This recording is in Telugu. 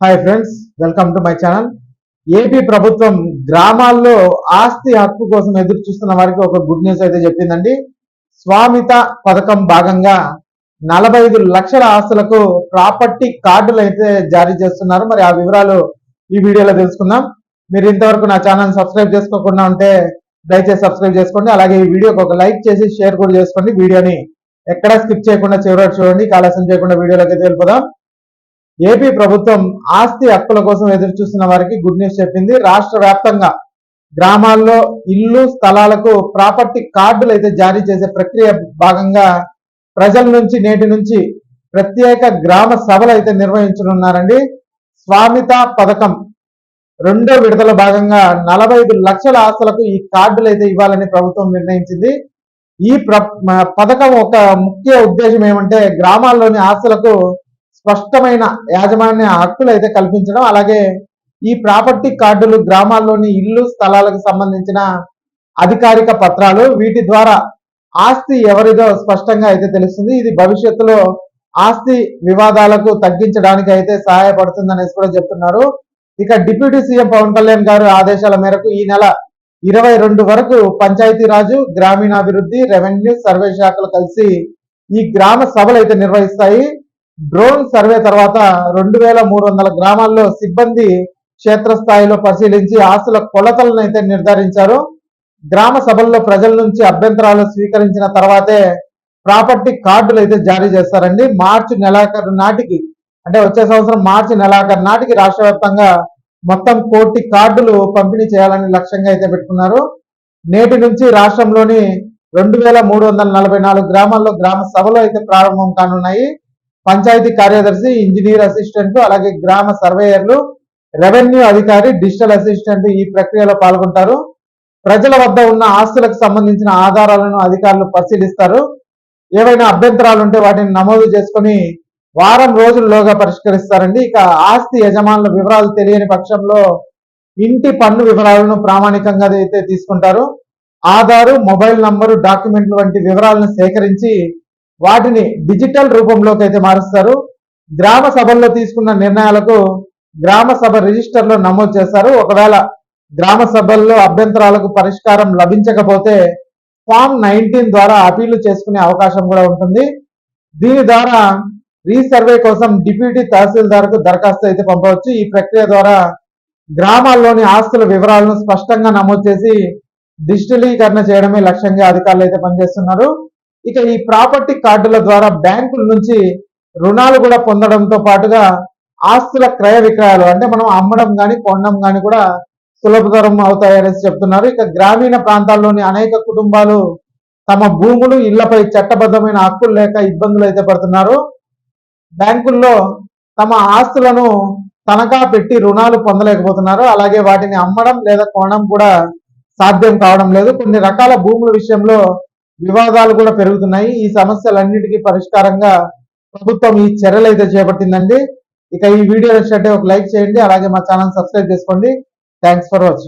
Hi friends welcome to my channel AP ప్రభుత్వం గ్రామాల్లో ఆస్తి హక్కు కోసం ఎదురు చూస్తున్న వారికి ఒక గుడ్ న్యూస్ అయితే చెప్పిందండి. స్వామిత పథకం భాగంగా నలభై ఐదు లక్షల ఆస్తులకు ప్రాపర్టీ కార్డులు అయితే జారీ చేస్తున్నారు. మరి ఆ వివరాలు ఈ వీడియోలో తెలుసుకుందాం. మీరు ఇంతవరకు నా ఛానల్ సబ్స్క్రైబ్ చేసుకోకుండా ఉంటే దయచేసి సబ్స్క్రైబ్ చేసుకోండి. అలాగే ఈ వీడియోకి ఒక లైక్ చేసి షేర్ కూడా చేసుకోండి. వీడియోని ఎక్కడా స్కిప్ చేయకుండా చివరి చూడండి. ఆలస్యం చేయకుండా వీడియోలోకి వెళ్ళిపోదాం. ఏపీ ప్రభుత్వం ఆస్తి హక్కుల కోసం ఎదురు చూస్తున్న వారికి గుడ్ న్యూస్ చెప్పింది. రాష్ట్ర వ్యాప్తంగా గ్రామాల్లో ఇల్లు స్థలాలకు ప్రాపర్టీ కార్డులు అయితే జారీ చేసే ప్రక్రియ భాగంగా ప్రజల నుంచి నేటి నుంచి ప్రత్యేక గ్రామ సభలు అయితే నిర్వహించనున్నారండి. స్వామిత పథకం రెండో విడతల భాగంగా నలభై ఐదు లక్షల ఆస్తులకు ఈ కార్డులు అయితే ఇవ్వాలని ప్రభుత్వం నిర్ణయించింది. ఈ ప్ర పథకం ఒక ముఖ్య ఉద్దేశం ఏమంటే గ్రామాల్లోని ఆస్తులకు స్పష్టమైన యాజమాన్య హక్కులు అయితే కల్పించడం అలాగే ఈ ప్రాపర్టీ కార్డులు గ్రామాల్లోని ఇల్లు స్థలాలకు సంబంధించిన అధికారిక పత్రాలు వీటి ద్వారా ఆస్తి ఎవరిదో స్పష్టంగా అయితే తెలుస్తుంది. ఇది భవిష్యత్తులో ఆస్తి వివాదాలకు తగ్గించడానికి అయితే సహాయపడుతుంది అనేసి కూడా చెప్తున్నారు. ఇక డిప్యూటీ సీఎం పవన్ కళ్యాణ్ గారు ఆదేశాల మేరకు ఈ నెల ఇరవై రెండు వరకు పంచాయతీరాజు గ్రామీణాభివృద్ధి రెవెన్యూ సర్వే శాఖలు కలిసి ఈ గ్రామ సభలు అయితే నిర్వహిస్తాయి. డ్రోన్ సర్వే తర్వాత రెండు వేల మూడు వందల గ్రామాల్లో సిబ్బంది క్షేత్రస్థాయిలో పరిశీలించి ఆస్తుల కొలతలను అయితే నిర్ధారించారు. గ్రామ సభల్లో ప్రజల నుంచి అభ్యంతరాలు స్వీకరించిన తర్వాతే ప్రాపర్టీ కార్డులు అయితే జారీ చేస్తారండి. మార్చి నెలాఖరు నాటికి అంటే వచ్చే సంవత్సరం మార్చి నెలాఖరు నాటికి రాష్ట్ర వ్యాప్తంగా మొత్తం కోటి కార్డులు పంపిణీ చేయాలని లక్ష్యంగా అయితే పెట్టుకున్నారు. నేటి నుంచి రాష్ట్రంలోని రెండు వేల మూడు వందల నలభై నాలుగు గ్రామాల్లో గ్రామ సభలు అయితే ప్రారంభం కానున్నాయి. పంచాయతీ కార్యదర్శి ఇంజనీర్ అసిస్టెంట్ అలాగే గ్రామ సర్వేయర్లు రెవెన్యూ అధికారి డిజిటల్ అసిస్టెంట్ ఈ ప్రక్రియలో పాల్గొంటారు. ప్రజల వద్ద ఉన్న ఆస్తులకు సంబంధించిన ఆధారాలను అధికారులు పరిశీలిస్తారు. ఏవైనా అభ్యంతరాలు ఉంటే వాటిని నమోదు చేసుకుని వారం రోజుల్లోగా పరిష్కరిస్తారండి. ఇక ఆస్తి యజమానుల వివరాలు తెలియని పక్షంలో ఇంటి పన్ను వివరాలను ప్రామాణికంగా అయితే తీసుకుంటారు. ఆధారు మొబైల్ నంబరు డాక్యుమెంట్లు వంటి వివరాలను సేకరించి వాటిని డిజిటల్ రూపంలోకి అయితే మారుస్తారు. గ్రామ సభల్లో తీసుకున్న నిర్ణయాలకు గ్రామ సభ రిజిస్టర్లో నమోదు చేస్తారు. ఒకవేళ గ్రామ సభల్లో అభ్యంతరాలకు పరిష్కారం లభించకపోతే ఫామ్ నైన్టీన్ ద్వారా అపీలు చేసుకునే అవకాశం కూడా ఉంటుంది. దీని ద్వారా రీసర్వే కోసం డిప్యూటీ తహసీల్దార్కు దరఖాస్తు అయితే పంపవచ్చు. ఈ ప్రక్రియ ద్వారా గ్రామాల్లోని ఆస్తుల వివరాలను స్పష్టంగా నమోదు చేసి డిజిటలీకరణ చేయడమే లక్ష్యంగా అధికారులు అయితే పనిచేస్తున్నారు. ఇక ఈ ప్రాపర్టీ కార్డుల ద్వారా బ్యాంకుల నుంచి రుణాలు కూడా పొందడంతో పాటుగా ఆస్తుల క్రయ విక్రయాలు అంటే మనం అమ్మడం కానీ కొనడం కానీ కూడా సులభతరం అవుతాయనేసి చెప్తున్నారు. ఇక గ్రామీణ ప్రాంతాల్లోని అనేక కుటుంబాలు తమ భూములు ఇళ్ళపై చట్టబద్ధమైన హక్కులు లేక ఇబ్బందులు అయితే పడుతున్నారు. బ్యాంకుల్లో తమ ఆస్తులను తనఖా పెట్టి రుణాలు పొందలేకపోతున్నారు. అలాగే వాటిని అమ్మడం లేదా కొనడం కూడా సాధ్యం కావడం లేదు. కొన్ని రకాల భూముల విషయంలో వివాదాలు కూడా పెరుగుతున్నాయి. ఈ సమస్యలన్నిటికీ పరిష్కారంగా ప్రభుత్వం ఈ చర్యలు అయితే చేపట్టిందండి. ఇక ఈ వీడియో నచ్చినట్టే ఒక లైక్ చేయండి అలాగే మా ఛానల్ సబ్స్క్రైబ్ చేసుకోండి. Thanks for watching.